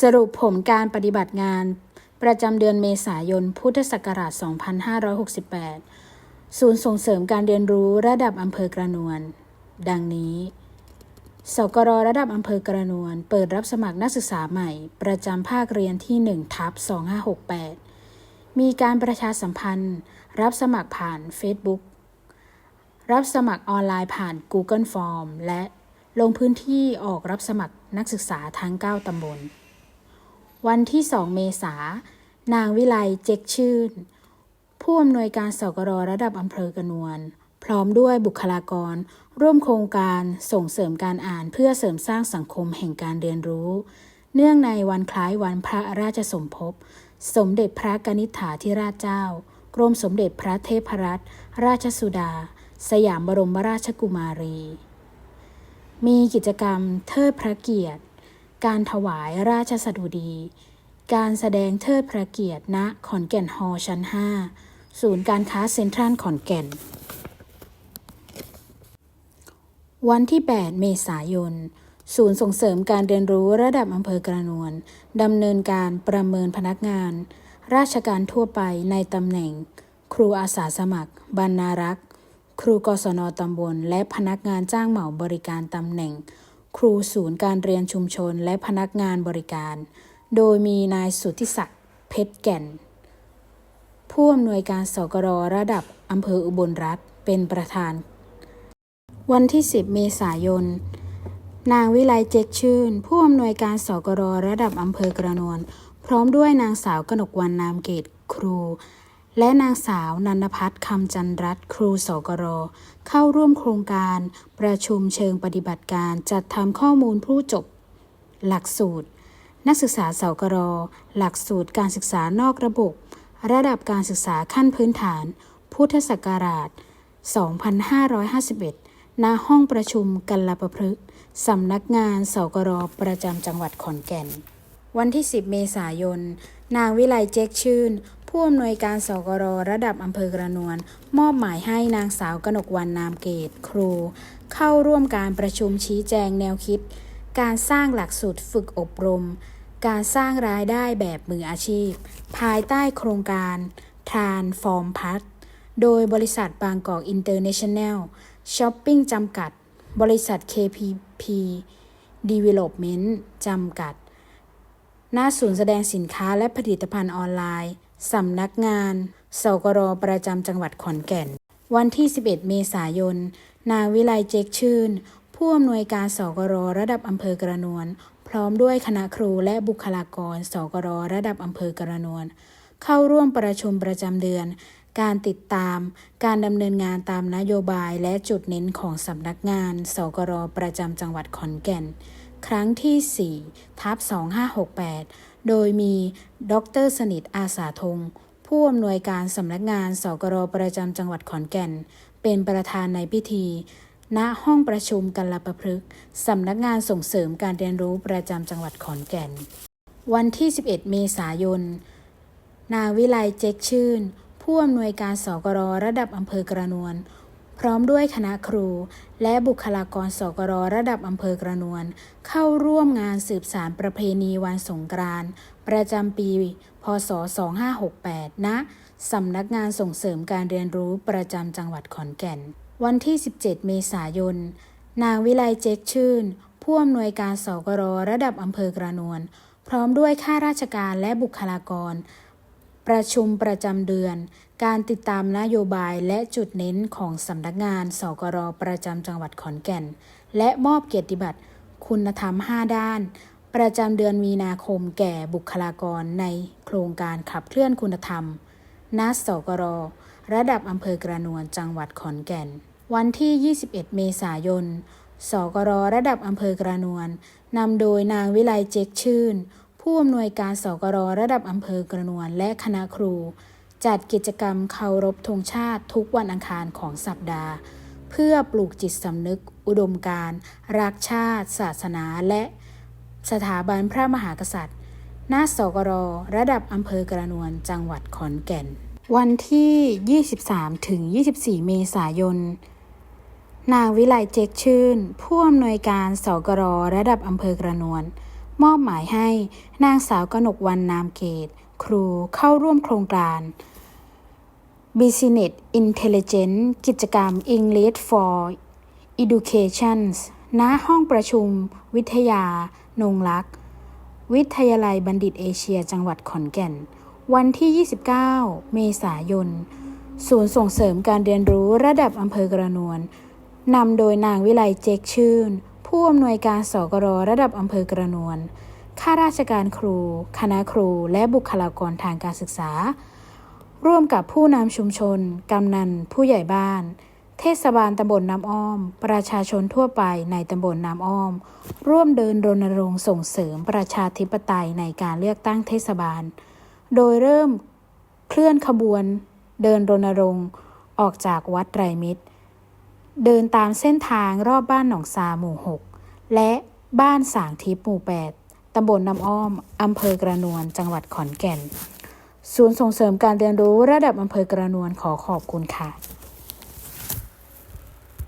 สรุปผลการปฏิบัติงาน ประจำเดือนเมษายน พุทธศักราช 2568 ศูนย์ส่งเสริมการเรียนรู้ระดับอำเภอกระนวน ดังนี้ สกรระดับอำเภอกระนวน เปิดรับสมัครนักศึกษาใหม่ ประจำภาคเรียนที่1ทับ2568 มีการประชาสัมพันธ์ รับสมัครผ่าน Facebook รับสมัครออนไลน์ผ่าน Google Form และลงพื้นที่ออกรับสมัครนักศึกษาทั้ง 9 ตำบล วันที่ 2 เมษานางวิไลเจ็กชื่น ผู้อำนวยการสกรระดับอำเภอกระนวนพร้อมด้วยบุคลากร ร่วมโครงการส่งเสริมการอ่านเพื่อเสริมสร้างสังคมแห่งการเรียนรู้ เนื่องในวันคล้ายวันพระราชสมภพ สมเด็จพระกนิษฐาธิราชเจ้า กรมสมเด็จพระเทพรัตนราชสุดา สยามบรมราชกุมารี มีกิจกรรมเทิดพระเกียรติ การถวายราชสดุดี การแสดงเทิดพระเกียรติณขอนแก่นฮอลล์ชั้น 5 ศูนย์การค้าเซ็นทรัลขอนแก่น วันที่ 8 เมษายน ศูนย์ส่งเสริมการเรียนรู้ระดับอำเภอกระนวนดำเนินการประเมินพนักงาน ราชการทั่วไปในตำแหน่ง ครูอาสาสมัคร บรรณารักษ์ ครูกศนตำบล และพนักงานจ้างเหมาบริการตำแหน่ง ครูศูนย์การเรียนชุมชนและพนักงานบริการ โดยมีนายสุทธิศักดิ์เพชรแก่น ผู้อำนวยการสกรระดับอำเภออุบลรัฐเป็นประธาน วันที่ 10 เมษายน นางวิไลเจ็กชื่น ผู้อำนวยการสกรระดับอำเภอกระนวน พร้อมด้วยนางสาวกนกวันนามเกตครู และนางสาวนันพัฒน์คำจันรัตครูสกร เข้าร่วมโครงการประชุมเชิงปฏิบัติการจัดทำข้อมูลผู้จบ หลักสูตร นักศึกษาสกร หลักสูตรการศึกษานอกระบบ ระดับการศึกษาขั้นพื้นฐาน พุทธศักราช 2551 ณ ห้องประชุมกัลประพฤกสำนักงานสกรประจำจังหวัดขอนแก่น วันที่ 10 เมษายน นางวิไลเจ๊กชื่น ผู้อำนวยการสกรระดับอำเภอกระนวน มอบหมายให้นางสาวกนกวันนามเกตครู เข้าร่วมการประชุมชี้แจงแนวคิด การสร้างหลักสูตรฝึกอบรม การสร้างรายได้แบบมืออาชีพ ภายใต้โครงการทรานฟอร์มพัทโดยบริษัทบางกอกอินเตอร์เนชั่นแนลช้อปปิ้งจำกัด บริษัท KPP Development จำกัด หน้าศูนย์แสดงสินค้าและผลิตภัณฑ์ออนไลน์ สำนักงานสกรประจำจังหวัดขอนแก่น วันที่ 11 เมษายน นางวิไลเจกชื่น ผู้อำนวยการสกรระดับอำเภอกระนวน พร้อมด้วยคณะครูและบุคลากรสกรระดับอำเภอกระนวน เข้าร่วมประชุมประจำเดือน การติดตาม การดำเนินงานตามนโยบายและจุดเน้นของสำนักงานสกรประจำจังหวัดขอนแก่น ครั้งที่4ทับ2568 โดยมีดรสนิทอาสาธง ผู้อำนวยการสำนักงานสกรประจำจังหวัดขอนแก่น เป็นประธานในพิธี ณห้องประชุมกัลประพฤกษ์สำนักงานส่งเสริมการเรียนรู้ประจำจังหวัดขอนแก่น วันที่ 11 เมษายน นาวิไลเจ๊กชื่น ผู้อำนวยการสกรระดับอำเภอกระนวน พร้อมด้วยคณะครู และบุคลากรสกรระดับอำเภอกระนวน เข้าร่วมงานสืบสารประเพณีวันสงกรานต์ประจำปี พศ 2568 ณ สำนักงานส่งเสริมการเรียนรู้ประจำจังหวัดขอนแก่น วันที่ 17 เมษายน นางวิไลเจ๊กชื่น ผู้อำนวยการสกรระดับอำเภอกระนวน พร้อมด้วยข้าราชการและบุคลากร ประชุมประจำเดือน การติดตามนโยบายและจุดเน้นของสำนักงานสกรประจำจังหวัดขอนแก่น และมอบเกียรติบัตรคุณธรรม 5 ด้าน ประจำเดือนมีนาคมแก่บุคลากรในโครงการขับเคลื่อนคุณธรรมณสกรระดับอำเภอกระนวนจังหวัดขอนแก่น วันที่ 21 เมษายนสกรระดับอำเภอกระนวนนำโดยนางวิไลเจ๊กชื่น ผู้อำนวยการสกรระดับอำเภอกระนวนและคณะครู จัดกิจกรรมเคารพธงชาติทุกวันอังคารของสัปดาห์ เพื่อปลูกจิตสำนึก อุดมการรักชาติ ศาสนาและสถาบันพระมหากษัตริย์ หน้าสกรระดับอำเภอกระนวนจังหวัดขอนแก่น วันที่ 23 ถึง 24 เมษายนนางวิไลเจ๊กชื่น ผู้อำนวยการสกรระดับอำเภอกระนวน มอบหมายให้นางสาวกนกวันนามเกต ครูเข้าร่วมโครงการ Business Intelligence กิจกรรม English for Education ณห้องประชุม วิทยานงรักษ์วิทยาลัยบัณฑิตเอเชียจังหวัดขอนแก่น วันที่ 29 เมษายน ศูนย์ส่งเสริมการเรียนรู้ระดับอำเภอกระนวน นำโดยนางวิไลเจกชื่น ผู้อำนวยการสกรระดับอำเภอกระนวนข้าราชการครู คณะครู และบุคลากรทางการศึกษา ร่วมกับผู้นำชุมชน กำนัน ผู้ใหญ่บ้าน เทศบาลตำบลน้ำอ้อม ประชาชนทั่วไปในตำบลน้ำอ้อม ร่วมเดินรณรงค์ส่งเสริมประชาธิปไตยในการเลือกตั้งเทศบาล โดยเริ่มเคลื่อนขบวน เดินรณรงค์ ออกจากวัดไตรมิตร เดินตามเส้นทางรอบบ้านหนองซาหมู่ 6 และบ้านสางทิพย์หมู่ 8 ตำบลน้ำอ้อม อำเภอกระนวนจังหวัดขอนแก่น ศูนย์ส่งเสริมการเรียนรู้ระดับอำเภอกระนวนขอขอบคุณค่ะ